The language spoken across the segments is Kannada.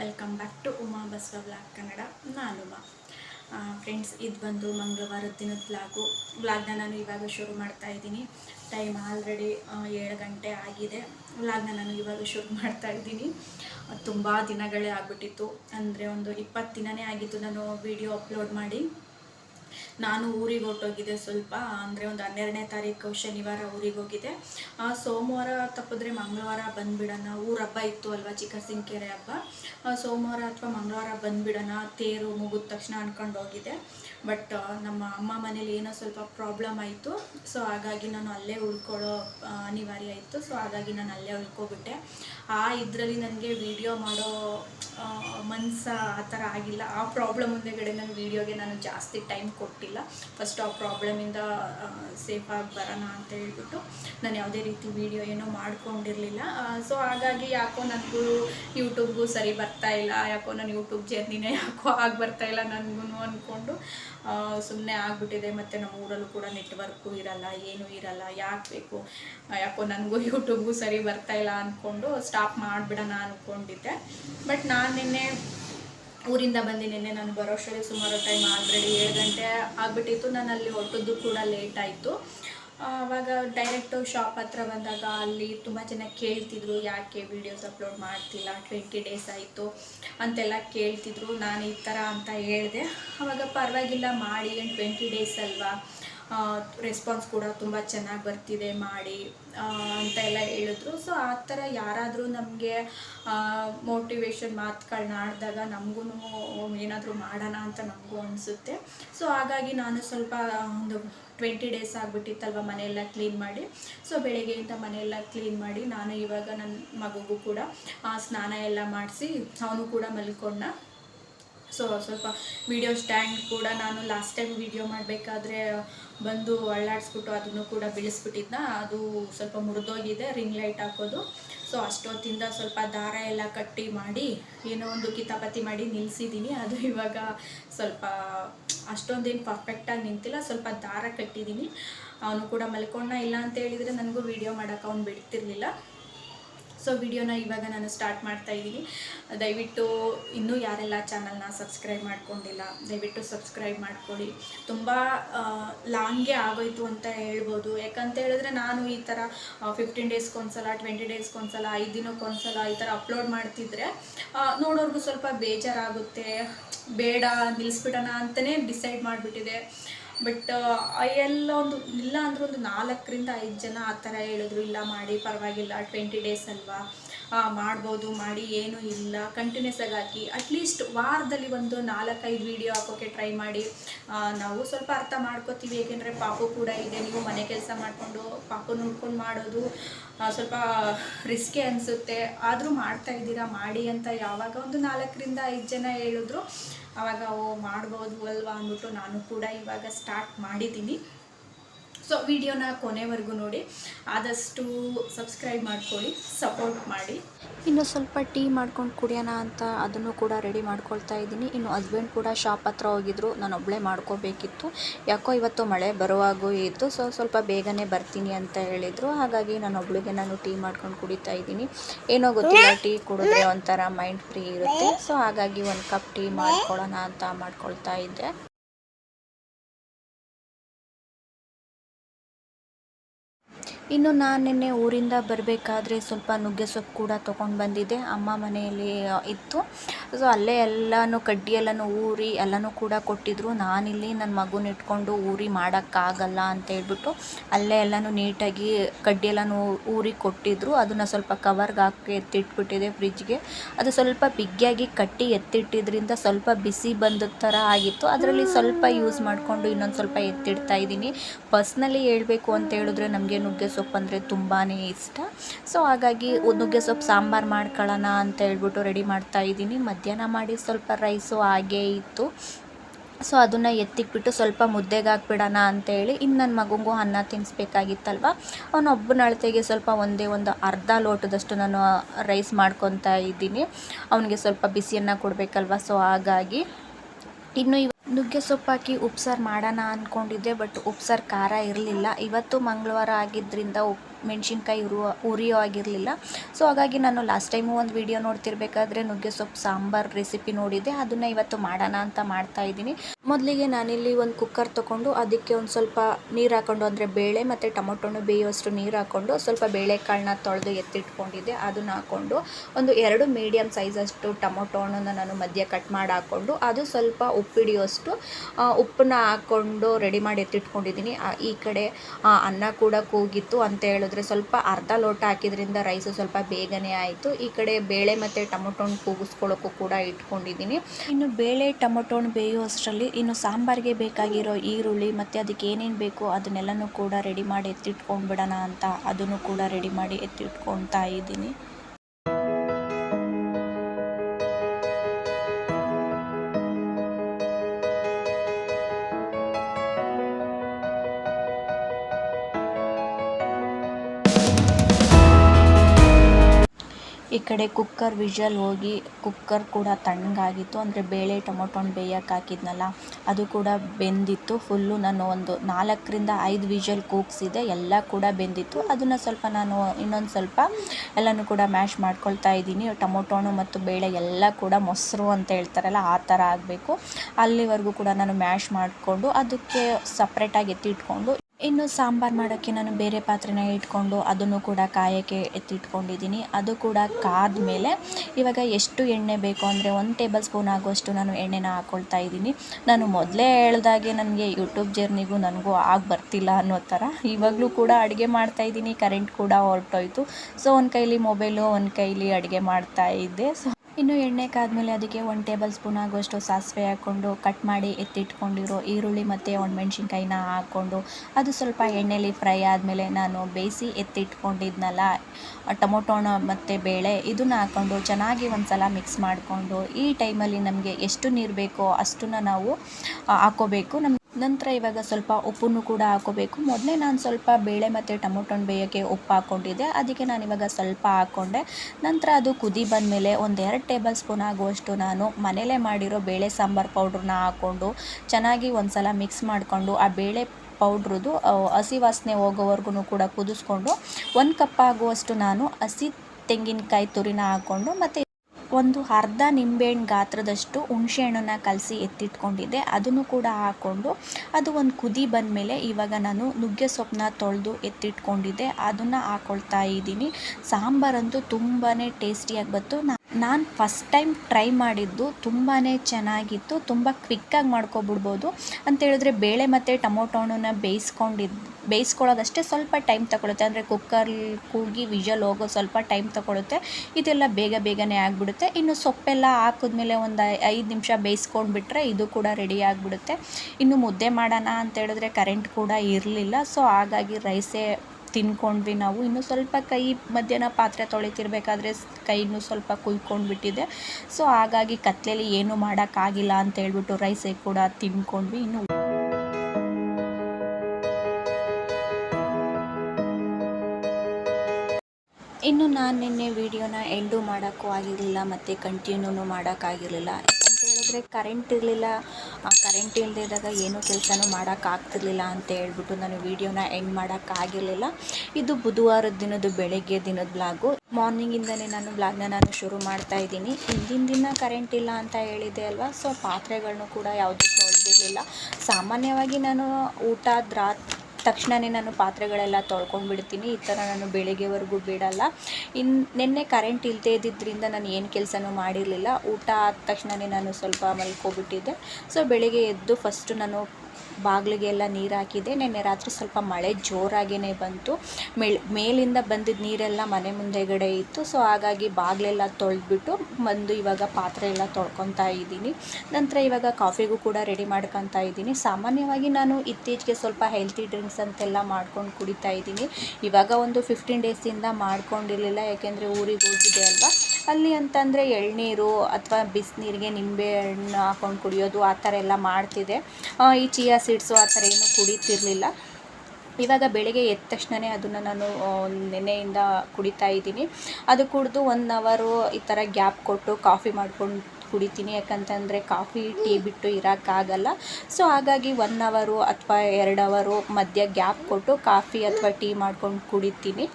Welcome back to Uma Basava blog Kannada ನಾನು ಉಮಾ. ಫ್ರೆಂಡ್ಸ್ ಇದು ಬಂದು ಮಂಗಳವಾರದ ದಿನದ ಬ್ಲಾಗು ಬ್ಲಾಗ್ನ ನಾನು ಇವಾಗ ಶುರು ಮಾಡ್ತಾ ಇದ್ದೀನಿ. ಟೈಮ್ ಆಲ್ರೆಡಿ ಏಳು ಗಂಟೆ ಆಗಿದೆ. ಬ್ಲಾಗ್ನ ನಾನು ಇವಾಗ ಶುರು ಮಾಡ್ತಾ ಇದ್ದೀನಿ. ತುಂಬ ದಿನಗಳೇ ಆಗಿಬಿಟ್ಟಿತ್ತು. ಅಂದರೆ ಒಂದು ಇಪ್ಪತ್ತು ದಿನವೇ ಆಗಿತ್ತು ನಾನು ವಿಡಿಯೋ ಅಪ್ಲೋಡ್ ಮಾಡಿ. ನಾನು ಊರಿಗೆ ಹೊರಟೋಗಿದ್ದೆ ಸ್ವಲ್ಪ, ಅಂದರೆ ಒಂದು ಹನ್ನೆರಡನೇ ತಾರೀಕು ಶನಿವಾರ ಊರಿಗೆ ಹೋಗಿದ್ದೆ ಸೋಮವಾರ ತಪ್ಪಿದ್ರೆ ಮಂಗಳವಾರ ಬಂದುಬಿಡೋಣ. ಊರ ಹಬ್ಬ ಇತ್ತು ಅಲ್ವಾ ಚಿಕ್ಕಸಿಂಕೆರೆ ಹಬ್ಬ. ಸೋಮವಾರ ಅಥವಾ ಮಂಗಳವಾರ ಬಂದುಬಿಡೋಣ. ತೇರು ಮುಗಿದ ತಕ್ಷಣ ಅಂದ್ಕೊಂಡು ಹೋಗಿದ್ದೆ ಬಟ್ ನಮ್ಮ ಅಮ್ಮ ಮನೇಲಿ ಏನೋ ಸ್ವಲ್ಪ ಪ್ರಾಬ್ಲಮ್ ಆಯಿತು. ಸೊ ಹಾಗಾಗಿ ನಾನು ಅಲ್ಲೇ ಉಳ್ಕೊಳ್ಳೋ ಅನಿವಾರ್ಯ ಇತ್ತು. ಸೊ ಹಾಗಾಗಿ ನಾನು ಅಲ್ಲೇ ಉಳ್ಕೊಬಿಟ್ಟೆ. ಆ ಇದರಲ್ಲಿ ನನಗೆ ವಿಡಿಯೋ ಮಾಡೋ ಮನ್ಸ ಆ ಥರ ಆಗಿಲ್ಲ. ಆ ಪ್ರಾಬ್ಲಮ್ ಮುಂದೆಗಡೆ ನಾನು ವೀಡಿಯೋಗೆ ನಾನು ಜಾಸ್ತಿ ಟೈಮ್ ಕೊಟ್ಟಿಲ್ಲ. ಫಸ್ಟ್ ಆ ಪ್ರಾಬ್ಲಮಿಂದ ಸೇಫಾಗಿ ಬರೋಣ ಅಂತ ಹೇಳ್ಬಿಟ್ಟು ನಾನು ಯಾವುದೇ ರೀತಿ ವೀಡಿಯೋ ಏನೋ ಮಾಡ್ಕೊಂಡಿರಲಿಲ್ಲ. ಸೊ ಹಾಗಾಗಿ ಯಾಕೋ ನನಗೂ ಯೂಟ್ಯೂಬ್ಗೂ ಸರಿ ಬರ್ತಾ ಇಲ್ಲ. ಯಾಕೋ ನಾನು ಯೂಟ್ಯೂಬ್ ಜರ್ನಿನೇ ಯಾಕೋ ಆಗಿ ಬರ್ತಾ ಇಲ್ಲ ನನಗೂ ಅಂದ್ಕೊಂಡು ಸುಮ್ಮನೆ ಆಗಿಬಿಟ್ಟಿದೆ, ಮತ್ತು ನಮ್ಮ ಊರಲ್ಲೂ ಕೂಡ ನೆಟ್ವರ್ಕು ಇರಲ್ಲ, ಏನೂ ಇರಲ್ಲ, ಯಾಕೆ ಬೇಕು? ಯಾಕೋ ನನಗೂ ಯೂಟ್ಯೂಬ್ಗೂ ಸರಿ ಬರ್ತಾ ಇಲ್ಲ ಅಂದ್ಕೊಂಡು ಸ್ಟಾಪ್ ಮಾಡಿಬಿಡೋಣ ಅಂದ್ಕೊಂಡಿದ್ದೆ ಬಟ್ ನಾನು ನಿನ್ನೆ ಊರಿಂದ ಬಂದು ನಿನ್ನೆ ನಾನು ಬರೋಷ್ಟರಲ್ಲಿ ಸುಮಾರು ಟೈಮ್ ಆಲ್ರೆಡಿ ಏಳು ಗಂಟೆ ಆಗಿಬಿಟ್ಟಿತ್ತು. ನಾನು ಅಲ್ಲಿ ಹೊಟ್ಟದ್ದು ಕೂಡ ಲೇಟ್ ಆಯಿತು. ಆವಾಗ ಡೈರೆಕ್ಟು ಶಾಪ್ ಹತ್ರ ಬಂದಾಗ ಅಲ್ಲಿ ತುಂಬ ಜನ ಕೇಳ್ತಿದ್ರು, ಯಾಕೆ ವೀಡಿಯೋಸ್ ಅಪ್ಲೋಡ್ ಮಾಡ್ತಿಲ್ಲ ಟ್ವೆಂಟಿ ಡೇಸ್ ಆಯಿತು ಅಂತೆಲ್ಲ ಕೇಳ್ತಿದ್ರು. ನಾನು ಈ ಥರ ಅಂತ ಹೇಳಿದೆ. ಆವಾಗ ಪರವಾಗಿಲ್ಲ, ಮಾಡಿ, ಏನು ಟ್ವೆಂಟಿ ಡೇಸ್ ಅಲ್ವಾ? ರೆಸ್ಪಾನ್ಸ್ ಕೂಡ ತುಂಬ ಚೆನ್ನಾಗಿ ಬರ್ತಿದೆ, ಮಾಡಿ ಅಂತ ಎಲ್ಲ ಹೇಳಿದ್ರು. ಸೊ ಆ ಥರ ಯಾರಾದರೂ ನಮಗೆ ಮೋಟಿವೇಶನ್ ಮಾತುಗಳನ್ನ ಆಡಿದಾಗ ನಮಗೂ ಏನಾದರೂ ಮಾಡೋಣ ಅಂತ ನಮಗೂ ಅನಿಸುತ್ತೆ. ಸೊ ಹಾಗಾಗಿ ನಾನು ಸ್ವಲ್ಪ ಒಂದು ಟ್ವೆಂಟಿ ಡೇಸ್ ಆಗಿಬಿಟ್ಟಿತ್ತಲ್ವ ಮನೆಯೆಲ್ಲ ಕ್ಲೀನ್ ಮಾಡಿ. ಸೊ ಬೆಳಗ್ಗೆಯಿಂದ ಮನೆಯೆಲ್ಲ ಕ್ಲೀನ್ ಮಾಡಿ ನಾನು ಇವಾಗ ನನ್ನ ಮಗುಗೂ ಕೂಡ ಆ, ಸ್ನಾನ ಎಲ್ಲ ಮಾಡಿಸಿ ಅವನು ಕೂಡ ಮಲ್ಕೊಂಡ. ಸೊ ಸ್ವಲ್ಪ ವಿಡಿಯೋ ಸ್ಟ್ಯಾಂಡ್ ಕೂಡ ನಾನು ಲಾಸ್ಟ್ ಟೈಮ್ ವಿಡಿಯೋ ಮಾಡಬೇಕಾದ್ರೆ ಬಂದು ಅಳ್ಳಾಡಿಸ್ಬಿಟ್ಟು ಅದನ್ನು ಕೂಡ ಬೀಳಿಸ್ಬಿಟ್ಟಿದ್ನ ಅದು ಸ್ವಲ್ಪ ಮುರಿದೋಗಿದೆ ರಿಂಗ್ ಲೈಟ್ ಹಾಕೋದು. ಸೊ ಅಷ್ಟೊತ್ತಿಂದ ಸ್ವಲ್ಪ ದಾರ ಎಲ್ಲ ಕಟ್ಟಿ ಮಾಡಿ ಏನೋ ಒಂದು ಕಿತಾಪತಿ ಮಾಡಿ ನಿಲ್ಲಿಸಿದ್ದೀನಿ ಅದು ಇವಾಗ ಸ್ವಲ್ಪ ಅಷ್ಟೊಂದೇನು ಪರ್ಫೆಕ್ಟಾಗಿ ನಿಂತಿಲ್ಲ. ಸ್ವಲ್ಪ ದಾರ ಕಟ್ಟಿದ್ದೀನಿ ಅವನು ಕೂಡ ಮಲ್ಕೊಂಡ ಇಲ್ಲ ಅಂತ ಹೇಳಿದರೆ ನನಗೂ ವಿಡಿಯೋ ಮಾಡೋಕೆ ಅವ್ನು ಬಿಡ್ತಿರ್ಲಿಲ್ಲ. ಸೊ ವಿಡಿಯೋನ ಇವಾಗ ನಾನು ಸ್ಟಾರ್ಟ್ ಮಾಡ್ತಾ ಇದ್ದೀನಿ. ದಯವಿಟ್ಟು ಇನ್ನೂ ಯಾರೆಲ್ಲ ಚಾನಲ್ನ ಸಬ್ಸ್ಕ್ರೈಬ್ ಮಾಡ್ಕೊಂಡಿಲ್ಲ, ದಯವಿಟ್ಟು ಸಬ್ಸ್ಕ್ರೈಬ್ ಮಾಡ್ಕೊಳ್ಳಿ. ತುಂಬ ಲಾಂಗೇ ಆಗೋಯ್ತು ಅಂತ ಹೇಳ್ಬೋದು. ಯಾಕಂತ ಹೇಳಿದ್ರೆ ನಾನು ಈ ಥರ ಫಿಫ್ಟೀನ್ ಡೇಸ್ಗೊಂದ್ಸಲ ಟ್ವೆಂಟಿ ಡೇಸ್ಗೊಂದ್ಸಲ ಐದು ದಿನಕ್ಕೊಂದ್ಸಲ ಈ ಥರ ಅಪ್ಲೋಡ್ ಮಾಡ್ತಿದ್ರೆ ನೋಡೋರ್ಗು ಸ್ವಲ್ಪ ಬೇಜಾರಾಗುತ್ತೆ. ಬೇಡ, ನಿಲ್ಲಿಸ್ಬಿಡೋಣ ಅಂತಲೇ ಡಿಸೈಡ್ ಮಾಡಿಬಿಟ್ಟಿದೆ. ಬಟ್ ಎಲ್ಲ ಒಂದು, ಇಲ್ಲ ಅಂದ್ರೆ ಒಂದು ನಾಲ್ಕರಿಂದ ಐದು ಜನ ಆ ಥರ ಹೇಳಿದ್ರು, ಇಲ್ಲ ಮಾಡಿ, ಪರವಾಗಿಲ್ಲ ಟ್ವೆಂಟಿ ಡೇಸ್ ಅಲ್ವಾ? ಮಾಡ್ಬೋದು, ಮಾಡಿ, ಏನೂ ಇಲ್ಲ ಕಂಟಿನ್ಯೂಸ್ ಆಗಿ ಹಾಕಿ ಅಟ್ಲೀಸ್ಟ್ ವಾರದಲ್ಲಿ ಒಂದು ನಾಲ್ಕೈದು ವೀಡಿಯೋ ಹಾಕೋಕ್ಕೆ ಟ್ರೈ ಮಾಡಿ. ನಾವು ಸ್ವಲ್ಪ ಅರ್ಥ ಮಾಡ್ಕೋತೀವಿ, ಏಕೆಂದರೆ ಪಾಪು ಕೂಡ ಇದೆ, ನೀವು ಮನೆ ಕೆಲಸ ಮಾಡಿಕೊಂಡು ಪಾಪು ನೋಡ್ಕೊಂಡು ಮಾಡೋದು ಸ್ವಲ್ಪ ರಿಸ್ಕೇ ಅನಿಸುತ್ತೆ. ಆದರೂ ಮಾಡ್ತಾ ಇದ್ದೀರಾ, ಮಾಡಿ ಅಂತ ಯಾವಾಗ ಒಂದು ನಾಲ್ಕರಿಂದ ಐದು ಜನ ಹೇಳಿದ್ರು ಆವಾಗ ಓ ಮಾಡ್ಬೋದು ಅಲ್ವಾ ಅಂದ್ಬಿಟ್ಟು ನಾನು ಕೂಡ ಇವಾಗ ಸ್ಟಾರ್ಟ್ ಮಾಡಿದ್ದೀನಿ. ಸೊ ವಿಡಿಯೋನ ಕೊನೆವರೆಗೂ ನೋಡಿ. ಆದಷ್ಟು ಸಬ್ಸ್ಕ್ರೈಬ್ ಮಾಡ್ಕೊಳ್ಳಿ ಸಪೋರ್ಟ್ ಮಾಡಿ. ಇನ್ನು ಸ್ವಲ್ಪ ಟೀ ಮಾಡ್ಕೊಂಡು ಕುಡಿಯೋಣ ಅಂತ ಅದನ್ನು ಕೂಡ ರೆಡಿ ಮಾಡ್ಕೊಳ್ತಾ ಇದ್ದೀನಿ. ಇನ್ನು ಹಸ್ಬೆಂಡ್ ಕೂಡ ಶಾಪ್ ಹತ್ರ ಹೋಗಿದ್ರು. ನಾನು ಒಬ್ಬಳೇ ಮಾಡ್ಕೋಬೇಕಿತ್ತು. ಯಾಕೋ ಇವತ್ತು ಮಳೆ ಬರುವಾಗೂ ಇತ್ತು. ಸೊ ಸ್ವಲ್ಪ ಬೇಗನೆ ಬರ್ತೀನಿ ಅಂತ ಹೇಳಿದರು. ಹಾಗಾಗಿ ನಾನು ಒಬ್ಳಿಗೆ ನಾನು ಟೀ ಮಾಡ್ಕೊಂಡು ಕುಡಿತಾ ಇದ್ದೀನಿ. ಏನೋ ಗೊತ್ತಿಲ್ಲ, ಟೀ ಕುಡಿದ್ರೆ ಒಂಥರ ಮೈಂಡ್ ಫ್ರೀ ಇರುತ್ತೆ. ಸೊ ಹಾಗಾಗಿ ಒಂದು ಕಪ್ ಟೀ ಮಾಡ್ಕೊಳ್ಳೋಣ ಅಂತ ಮಾಡ್ಕೊಳ್ತಾ ಇದ್ದೆ. ಇನ್ನು ನಾನು ನಿನ್ನೆ ಊರಿಂದ ಬರಬೇಕಾದ್ರೆ ಸ್ವಲ್ಪ ನುಗ್ಗೆ ಸೊಪ್ಪು ಕೂಡ ತೊಗೊಂಡು ಬಂದಿದ್ದೆ. ಅಮ್ಮ ಮನೆಯಲ್ಲಿ ಇತ್ತು. ಸೊ ಅಲ್ಲೇ ಎಲ್ಲನೂ ಕಡ್ಡಿ ಎಲ್ಲನೂ ಊರಿ ಎಲ್ಲನೂ ಕೂಡ ಕೊಟ್ಟಿದ್ರು. ನಾನಿಲ್ಲಿ ನನ್ನ ಮಗುನ ಇಟ್ಕೊಂಡು ಊರಿ ಮಾಡೋಕ್ಕಾಗಲ್ಲ ಅಂತ ಹೇಳ್ಬಿಟ್ಟು ಅಲ್ಲೇ ಎಲ್ಲನೂ ನೀಟಾಗಿ ಕಡ್ಡಿ ಎಲ್ಲನೂ ಊರಿ ಕೊಟ್ಟಿದ್ರು. ಅದನ್ನು ಸ್ವಲ್ಪ ಕವರ್ಗೆ ಹಾಕಿ ಎತ್ತಿಟ್ಬಿಟ್ಟಿದೆ ಫ್ರಿಜ್ಗೆ. ಅದು ಸ್ವಲ್ಪ ಬಿಗ್ಗಿಯಾಗಿ ಕಟ್ಟಿ ಎತ್ತಿಟ್ಟಿದ್ರಿಂದ ಸ್ವಲ್ಪ ಬಿಸಿ ಬಂದ ಥರ ಆಗಿತ್ತು. ಅದರಲ್ಲಿ ಸ್ವಲ್ಪ ಯೂಸ್ ಮಾಡಿಕೊಂಡು ಇನ್ನೊಂದು ಸ್ವಲ್ಪ ಎತ್ತಿಡ್ತಾ ಇದ್ದೀನಿ. ಪರ್ಸ್ನಲಿ ಹೇಳಬೇಕು ಅಂತ ಹೇಳಿದ್ರೆ ನಮಗೆ ನುಗ್ಗೆ ಸೊಪ್ಪು ಅಂದರೆ ತುಂಬಾ ಇಷ್ಟ. ಸೊ ಹಾಗಾಗಿ ನುಗ್ಗೆ ಸೊಪ್ಪು, ಸಾಂಬಾರು ಮಾಡ್ಕೊಳ್ಳೋಣ ಅಂತ ಹೇಳ್ಬಿಟ್ಟು ರೆಡಿ ಮಾಡ್ತಾ ಇದ್ದೀನಿ. ಮಧ್ಯಾಹ್ನ ಮಾಡಿ ಸ್ವಲ್ಪ ರೈಸು ಹಾಗೇ ಇತ್ತು. ಸೊ ಅದನ್ನು ಎತ್ತಿಕ್ಬಿಟ್ಟು ಸ್ವಲ್ಪ ಮುದ್ದೆಗೆ ಹಾಕ್ಬಿಡೋಣ ಅಂತೇಳಿ ಇನ್ನು ನನ್ನ ಮಗುಗೂ ಅನ್ನ ತಿನ್ನಿಸ್ಬೇಕಾಗಿತ್ತಲ್ವ? ಅವನೊಬ್ಬನ ಅಳತೆಗೆ ಸ್ವಲ್ಪ ಒಂದೇ ಒಂದು ಅರ್ಧ ಲೋಟದಷ್ಟು ನಾನು ರೈಸ್ ಮಾಡ್ಕೊತಾ ಇದ್ದೀನಿ. ಅವನಿಗೆ ಸ್ವಲ್ಪ ಬಿಸಿಯನ್ನು ಕೊಡಬೇಕಲ್ವ? ಸೊ ಹಾಗಾಗಿ ಇನ್ನು ನುಗ್ಗೆ ಸೊಪ್ಪು ಹಾಕಿ ಉಪ್ಸಾರು ಮಾಡೋಣ ಅಂದ್ಕೊಂಡಿದ್ದೆ ಬಟ್ ಉಪ್ಸಾರು ಖಾರ ಇರಲಿಲ್ಲ. ಇವತ್ತು ಮಂಗಳವಾರ ಆಗಿದ್ದರಿಂದ ಉಪ್ ಮೆಣಸಿನ್ಕಾಯಿ ಉರುವ ಉರಿಯೋ ಆಗಿರಲಿಲ್ಲ ಸೊ ಹಾಗಾಗಿ ನಾನು ಲಾಸ್ಟ್ ಟೈಮು ಒಂದು ವಿಡಿಯೋ ನೋಡ್ತಿರ್ಬೇಕಾದ್ರೆ ನುಗ್ಗೆ ಸೊಪ್ಪು, ಸಾಂಬಾರು ರೆಸಿಪಿ ನೋಡಿದ್ದೆ. ಅದನ್ನು ಇವತ್ತು ಮಾಡೋಣ ಅಂತ ಮಾಡ್ತಾ ಇದ್ದೀನಿ. ಮೊದಲಿಗೆ ನಾನಿಲ್ಲಿ ಒಂದು ಕುಕ್ಕರ್ ತೊಗೊಂಡು ಅದಕ್ಕೆ ಒಂದು ಸ್ವಲ್ಪ ನೀರು ಹಾಕ್ಕೊಂಡು ಅಂದರೆ ಬೇಳೆ ಮತ್ತು ಟೊಮೊಟೊನು ಬೇಯುವಷ್ಟು ನೀರು ಹಾಕ್ಕೊಂಡು ಸ್ವಲ್ಪ ಬೇಳೆಕಾಳನ್ನ ತೊಳೆದು ಎತ್ತಿಟ್ಕೊಂಡಿದ್ದೆ. ಅದನ್ನ ಹಾಕ್ಕೊಂಡು ಒಂದು ಎರಡು ಮೀಡಿಯಮ್ ಸೈಜಷ್ಟು ಟೊಮೊಟೊ ಹಣ್ಣನ್ನು ನಾನು ಮಧ್ಯ ಕಟ್ ಮಾಡಿ ಹಾಕ್ಕೊಂಡು ಅದು ಸ್ವಲ್ಪ ಉಪ್ಪಿಡಿಯೋಷ್ಟು ಉಪ್ಪನ್ನ ಹಾಕ್ಕೊಂಡು ರೆಡಿ ಮಾಡಿ ಎತ್ತಿಟ್ಕೊಂಡಿದ್ದೀನಿ. ಈ ಕಡೆ ಅನ್ನ ಕೂಡ ಕೂಗಿತ್ತು ಅಂತ ಹೇಳಿದ್ರೆ ಸ್ವಲ್ಪ ಅರ್ಧ ಲೋಟ ಹಾಕಿದ್ರಿಂದ ರೈಸು ಸ್ವಲ್ಪ ಬೇಗನೆ ಆಯಿತು. ಈ ಕಡೆ ಬೇಳೆ ಮತ್ತು ಟೊಮೊಟೊ ಹಣ್ಣು ಕೂಗಿಸ್ಕೊಳ್ಳೋಕ್ಕೂ ಕೂಡ ಇಟ್ಕೊಂಡಿದ್ದೀನಿ. ಇನ್ನು ಬೇಳೆ ಟೊಮೊಟೊ ಹಣ್ಣು ಬೇಯುವಷ್ಟರಲ್ಲಿ ಇನ್ನು ಸಾಂಬಾರಿಗೆ ಬೇಕಾಗಿರೋ ಈರುಳ್ಳಿ ಮತ್ತು ಅದಕ್ಕೆ ಏನೇನು ಬೇಕೋ ಅದನ್ನೆಲ್ಲನೂ ಕೂಡ ರೆಡಿ ಮಾಡಿ ಎತ್ತಿಟ್ಕೊಂಡ್ಬಿಡೋಣ ಅಂತ ಅದನ್ನು ಕೂಡ ರೆಡಿ ಮಾಡಿ ಎತ್ತಿಟ್ಕೊಳ್ತಾ ಇದ್ದೀನಿ. ಕಡೆ ಕುಕ್ಕರ್ ವಿಷಲ್ ಹೋಗಿ ಕುಕ್ಕರ್ ಕೂಡ ತಣ್ಣಗಾಗಿತ್ತು. ಅಂದರೆ ಬೇಳೆ ಟೊಮೊಟೊ ಹಣ್ಣು ಬೇಯಕ್ಕೆ ಹಾಕಿದ್ನಲ್ಲ, ಅದು ಕೂಡ ಬೆಂದಿತ್ತು. ಫುಲ್ಲು ನಾನು ಒಂದು ನಾಲ್ಕರಿಂದ ಐದು ವಿಷಲ್ ಕೂಗಿಸಿದೆ, ಎಲ್ಲ ಕೂಡ ಬೆಂದಿತ್ತು. ಅದನ್ನು ಸ್ವಲ್ಪ ನಾನು ಇನ್ನೊಂದು ಸ್ವಲ್ಪ ಎಲ್ಲನೂ ಕೂಡ ಮ್ಯಾಶ್ ಮಾಡ್ಕೊಳ್ತಾ ಇದ್ದೀನಿ. ಟೊಮೊಟೊ ಹಣ್ಣು ಮತ್ತು ಬೇಳೆ ಎಲ್ಲ ಕೂಡ ಮೊಸರು ಅಂತ ಹೇಳ್ತಾರಲ್ಲ, ಆ ಥರ ಆಗಬೇಕು. ಅಲ್ಲಿವರೆಗೂ ಕೂಡ ನಾನು ಮ್ಯಾಶ್ ಮಾಡಿಕೊಂಡು ಅದಕ್ಕೆ ಸಪ್ರೇಟಾಗಿ ಎತ್ತಿಟ್ಕೊಂಡು ಇನ್ನು ಸಾಂಬಾರು ಮಾಡೋಕ್ಕೆ ನಾನು ಬೇರೆ ಪಾತ್ರೆನ ಇಟ್ಕೊಂಡು ಅದನ್ನು ಕೂಡ ಕಾಯೋಕ್ಕೆ ಎತ್ತಿಟ್ಕೊಂಡಿದ್ದೀನಿ. ಅದು ಕೂಡ ಕಾದ ಮೇಲೆ ಇವಾಗ ಎಷ್ಟು ಎಣ್ಣೆ ಬೇಕು ಅಂದರೆ ಒಂದು ಟೇಬಲ್ ಸ್ಪೂನ್ ಆಗುವಷ್ಟು ನಾನು ಎಣ್ಣೆನ ಹಾಕ್ಕೊಳ್ತಾ ಇದ್ದೀನಿ. ನಾನು ಮೊದಲೇ ಹೇಳ್ದಾಗೆ ನನಗೆ ಯೂಟ್ಯೂಬ್ ಜರ್ನಿಗೂ ನನಗೂ ಆಗಿ ಬರ್ತಿಲ್ಲ ಅನ್ನೋ ಥರ. ಇವಾಗಲೂ ಕೂಡ ಅಡುಗೆ ಮಾಡ್ತಾಯಿದ್ದೀನಿ ಕರೆಂಟ್ ಕೂಡ ಹೊರಟೋಯ್ತು. ಸೊ, ಒಂದು ಕೈಲಿ ಮೊಬೈಲು, ಒಂದು ಕೈಲಿ ಅಡುಗೆ ಮಾಡ್ತಾ ಇದ್ದೆ. ಸೊ ಇನ್ನು ಎಣ್ಣೆ ಕಾದ್ಮೇಲೆ ಅದಕ್ಕೆ ಒಂದು ಟೇಬಲ್ ಸ್ಪೂನ್ ಆಗುವಷ್ಟು ಸಾಸಿವೆ ಹಾಕ್ಕೊಂಡು ಕಟ್ ಮಾಡಿ ಎತ್ತಿಟ್ಕೊಂಡಿರೋ ಈರುಳ್ಳಿ ಮತ್ತು ಒಣಮೆಣ್ಸಿನ್ಕಾಯಿನ ಹಾಕ್ಕೊಂಡು ಅದು ಸ್ವಲ್ಪ ಎಣ್ಣೆಲಿ ಫ್ರೈ ಆದಮೇಲೆ ನಾನು ಬೇಯಿಸಿ ಎತ್ತಿಟ್ಕೊಂಡಿದ್ನಲ್ಲ ಟೊಮೊಟೊ ಮತ್ತು ಬೇಳೆ ಇದನ್ನು ಹಾಕ್ಕೊಂಡು ಚೆನ್ನಾಗಿ ಒಂದು ಸಲ ಮಿಕ್ಸ್ ಮಾಡಿಕೊಂಡು ಈ ಟೈಮಲ್ಲಿ ನಮಗೆ ಎಷ್ಟು ನೀರು ಬೇಕೋ ಅಷ್ಟನ್ನ ನಾವು ಹಾಕೋಬೇಕು. ನಮ್ಮ ನಂತರ ಇವಾಗ ಸ್ವಲ್ಪ ಉಪ್ಪನ್ನು ಕೂಡ ಹಾಕೋಬೇಕು. ಮೊದಲೇ ನಾನು ಸ್ವಲ್ಪ ಬೇಳೆ ಮತ್ತು ಟೊಮೊಟೊ ಹಣ್ಣು ಬೇಯೋಕ್ಕೆ ಉಪ್ಪು ಹಾಕ್ಕೊಂಡಿದ್ದೆ. ಅದಕ್ಕೆ ನಾನು ಇವಾಗ ಸ್ವಲ್ಪ ಹಾಕ್ಕೊಂಡೆ. ನಂತರ ಅದು ಕುದಿ ಬಂದಮೇಲೆ ಒಂದು ಎರಡು ಟೇಬಲ್ ಸ್ಪೂನ್ ಆಗುವಷ್ಟು ನಾನು ಮನೇಲೇ ಮಾಡಿರೋ ಬೇಳೆ ಸಾಂಬಾರು ಪೌಡ್ರನ್ನ ಹಾಕ್ಕೊಂಡು ಚೆನ್ನಾಗಿ ಒಂದು ಸಲ ಮಿಕ್ಸ್ ಮಾಡಿಕೊಂಡು ಆ ಬೇಳೆ ಪೌಡ್ರದ್ದು ಹಸಿ ವಾಸನೆ ಹೋಗೋವರೆಗೂ ಕೂಡ ಕುದಿಸ್ಕೊಂಡು ಒಂದು ಕಪ್ ಆಗುವಷ್ಟು ನಾನು ಹಸಿ ತೆಂಗಿನಕಾಯಿ ತುರಿನ ಹಾಕ್ಕೊಂಡು ಮತ್ತು ಒಂದು ಅರ್ಧ ನಿಂಬೆಹಣ್ಣು ಗಾತ್ರದಷ್ಟು ಹುಣಸೆಹಣ್ಣನ್ನ ಕಲಸಿ ಎತ್ತಿಟ್ಕೊಂಡಿದ್ದೆ. ಅದನ್ನು ಕೂಡ ಹಾಕ್ಕೊಂಡು ಅದು ಒಂದು ಕುದಿ ಬಂದಮೇಲೆ ಇವಾಗ ನಾನು ನುಗ್ಗೆ ಸೊಪ್ಪನ್ನ ತೊಳೆದು ಎತ್ತಿಟ್ಕೊಂಡಿದ್ದೆ. ಅದನ್ನು ಹಾಕ್ಕೊಳ್ತಾ ಇದ್ದೀನಿ. ಸಾಂಬಾರಂತೂ ತುಂಬಾ ಟೇಸ್ಟಿಯಾಗಿ ಬಂತು. ನಾನು ಫಸ್ಟ್ ಟೈಮ್ ಟ್ರೈ ಮಾಡಿದ್ದು ತುಂಬಾ ಚೆನ್ನಾಗಿತ್ತು, ತುಂಬ ಕ್ವಿಕ್ಕಾಗಿ ಮಾಡ್ಕೊಬಿಡ್ಬೋದು. ಅಂತೇಳಿದ್ರೆ ಬೇಳೆ ಮತ್ತು ಟೊಮೊಟೊ ಹಣ್ಣನ್ನು ಬೇಯಿಸ್ಕೊಂಡಿದ್ದು ಬೇಯಿಸ್ಕೊಳ್ಳೋದಷ್ಟೇ ಸ್ವಲ್ಪ ಟೈಮ್ ತಗೊಳುತ್ತೆ. ಅಂದರೆ ಕುಕ್ಕರ್ ಕೂಗಿ ವಿಜಲ್ ಹೋಗೋ ಸ್ವಲ್ಪ ಟೈಮ್ ತಗೊಳುತ್ತೆ. ಇದೆಲ್ಲ ಬೇಗ ಬೇಗನೆ ಆಗಿಬಿಡುತ್ತೆ. ಇನ್ನು ಸೊಪ್ಪೆಲ್ಲ ಹಾಕಿದ್ಮೇಲೆ ಒಂದು ಐದು ನಿಮಿಷ ಬೇಯಿಸ್ಕೊಂಡ್ಬಿಟ್ರೆ ಇದು ಕೂಡ ರೆಡಿ ಆಗಿಬಿಡುತ್ತೆ. ಇನ್ನು ಮುದ್ದೆ ಮಾಡೋಣ ಅಂತ ಹೇಳಿದ್ರೆ ಕರೆಂಟ್ ಕೂಡ ಇರಲಿಲ್ಲ. ಸೊ ಹಾಗಾಗಿ ರೈಸೇ ತಿನ್ಕೊಂಡ್ವಿ ನಾವು. ಇನ್ನು ಸ್ವಲ್ಪ ಕೈ ಮಧ್ಯಾಹ್ನ ಪಾತ್ರೆ ತೊಳಿತಿರ್ಬೇಕಾದ್ರೆ ಸ್- ಕೈ ಇನ್ನೂ ಸ್ವಲ್ಪ ಕುಯ್ಕೊಂಡ್ಬಿಟ್ಟಿದೆ. ಸೊ ಹಾಗಾಗಿ ಕತ್ಲೆಯಲ್ಲಿ ಏನೂ ಮಾಡೋಕ್ಕಾಗಿಲ್ಲ ಅಂತ ಹೇಳ್ಬಿಟ್ಟು ರೈಸೇ ಕೂಡ ತಿನ್ಕೊಂಡ್ವಿ. ಇನ್ನು ಇನ್ನು ನಾನು ನಿನ್ನೆ ವಿಡಿಯೋನ ಎಂಡು ಮಾಡೋಕ್ಕೂ ಆಗಿರಲಿಲ್ಲ, ಮತ್ತು ಕಂಟಿನ್ಯೂನು ಮಾಡೋಕ್ಕಾಗಿರಲಿಲ್ಲ. ಯಾಕಂತ ಕರೆಂಟ್ ಇರಲಿಲ್ಲ ಕರೆಂಟ್ ಇಲ್ಲದೆ ಇದ್ದಾಗ ಏನೂ ಕೆಲಸನೂ ಮಾಡೋಕ್ಕಾಗ್ತಿರ್ಲಿಲ್ಲ ಅಂತ ಹೇಳ್ಬಿಟ್ಟು ನಾನು ವೀಡಿಯೋನ ಎಂಡ್ ಮಾಡೋಕ್ಕಾಗಿರಲಿಲ್ಲ ಇದು ಬುಧವಾರದ ದಿನದ ಬೆಳಗ್ಗೆ ದಿನದ ಬ್ಲಾಗು ಮಾರ್ನಿಂಗಿಂದನೇ ನಾನು ಬ್ಲಾಗ್ನ ನಾನು ಶುರು ಮಾಡ್ತಾ ಇದ್ದೀನಿ. ಹಿಂದಿನ ದಿನ ಕರೆಂಟ್ ಇಲ್ಲ ಅಂತ ಹೇಳಿದೆ ಅಲ್ವಾ? ಸೊ ಪಾತ್ರೆಗಳನ್ನೂ ಕೂಡ ಯಾವುದೂ ತೊಳೆದಿರಲಿಲ್ಲ. ಸಾಮಾನ್ಯವಾಗಿ ನಾನು ಊಟ ರಾತ್ ತಕ್ಷಣವೇ ನಾನು ಪಾತ್ರೆಗಳೆಲ್ಲ ತೊಳ್ಕೊಂಡು ಬಿಡ್ತೀನಿ ಈ ಥರ ನಾನು ಬೆಳಿಗ್ಗೆವರೆಗೂ ಬಿಡಲ್ಲ. ಇನ್ನು ನಿನ್ನೆ ಕರೆಂಟ್ ಇಲ್ಲದೇ ಇದ್ದಿದ್ದರಿಂದ ನಾನು ಏನು ಕೆಲಸನೂ ಮಾಡಿರಲಿಲ್ಲ. ಊಟ ಆದ ತಕ್ಷಣವೇ ನಾನು ಸ್ವಲ್ಪ ಮಲ್ಕೊಬಿಟ್ಟಿದ್ದೆ. ಸೊ ಬೆಳಿಗ್ಗೆ ಎದ್ದು ಫಸ್ಟು ನಾನು ಬಾಗಿಲಿಗೆಲ್ಲ ನೀರು ಹಾಕಿದೆ ನಿನ್ನೆ ರಾತ್ರಿ ಸ್ವಲ್ಪ ಮಳೆ ಜೋರಾಗೇ ಬಂತು. ಮೇಲ್ ಮೇಲಿಂದ ಬಂದಿದ್ದ ನೀರೆಲ್ಲ ಮನೆ ಮುಂದೆಗಡೆ ಇತ್ತು. ಸೊ, ಹಾಗಾಗಿ ಬಾಗಿಲೆಲ್ಲ ತೊಳೆದ್ಬಿಟ್ಟು ಬಂದು ಇವಾಗ ಪಾತ್ರೆ ಎಲ್ಲ ತೊಳ್ಕೊತಾ ಇದ್ದೀನಿ. ನಂತರ ಇವಾಗ ಕಾಫಿಗೂ ಕೂಡ ರೆಡಿ ಮಾಡ್ಕೊತಾ ಇದ್ದೀನಿ. ಸಾಮಾನ್ಯವಾಗಿ ನಾನು ಇತ್ತೀಚೆಗೆ ಸ್ವಲ್ಪ ಹೆಲ್ತಿ ಡ್ರಿಂಕ್ಸ್ ಅಂತೆಲ್ಲ ಮಾಡ್ಕೊಂಡು ಕುಡಿತಾ ಇದ್ದೀನಿ. ಇವಾಗ ಒಂದು ಫಿಫ್ಟೀನ್ ಡೇಸಿಂದ ಮಾಡ್ಕೊಂಡಿರಲಿಲ್ಲ. ಯಾಕೆಂದರೆ ಊರಿಗೆ ಹೋಗಿದೆ ಅಲ್ವಾ. ಅಲ್ಲಿ ಅಂತಂದರೆ ಎಳ್ನೀರು ಅಥವಾ ಬಿಸಿನೀರಿಗೆ ನಿಂಬೆ ಹಣ್ಣು ಹಾಕೊಂಡು ಕುಡಿಯೋದು ಆ ಥರ ಎಲ್ಲ ಮಾಡ್ತಿದ್ದೆ. ಈ ಚಿಯಾ ಸೀಡ್ಸು ಆ ಥರ ಏನೂ ಕುಡಿತಿರಲಿಲ್ಲ. ಇವಾಗ ಬೆಳಗ್ಗೆ ಎದ್ದ ತಕ್ಷಣವೇ ಅದನ್ನು ನಾನು ನೆನೆಯಿಂದ ಕುಡಿತಾ ಇದ್ದೀನಿ. ಅದು ಕುಡಿದು ಒನ್ ಅವರು ಈ ಥರ ಗ್ಯಾಪ್ ಕೊಟ್ಟು ಕಾಫಿ ಮಾಡ್ಕೊಂಡು ಕುಡಿತೀನಿ. ಯಾಕಂತಂದರೆ ಕಾಫಿ, ಟೀ ಬಿಟ್ಟು ಇರೋಕ್ಕಾಗಲ್ಲ. ಸೊ ಹಾಗಾಗಿ ಒನ್ ಅವರು ಅಥವಾ ಎರಡು ಅವರು ಮಧ್ಯ ಗ್ಯಾಪ್ ಕೊಟ್ಟು ಕಾಫಿ ಅಥವಾ ಟೀ ಮಾಡ್ಕೊಂಡು ಕುಡಿತೀನಿ.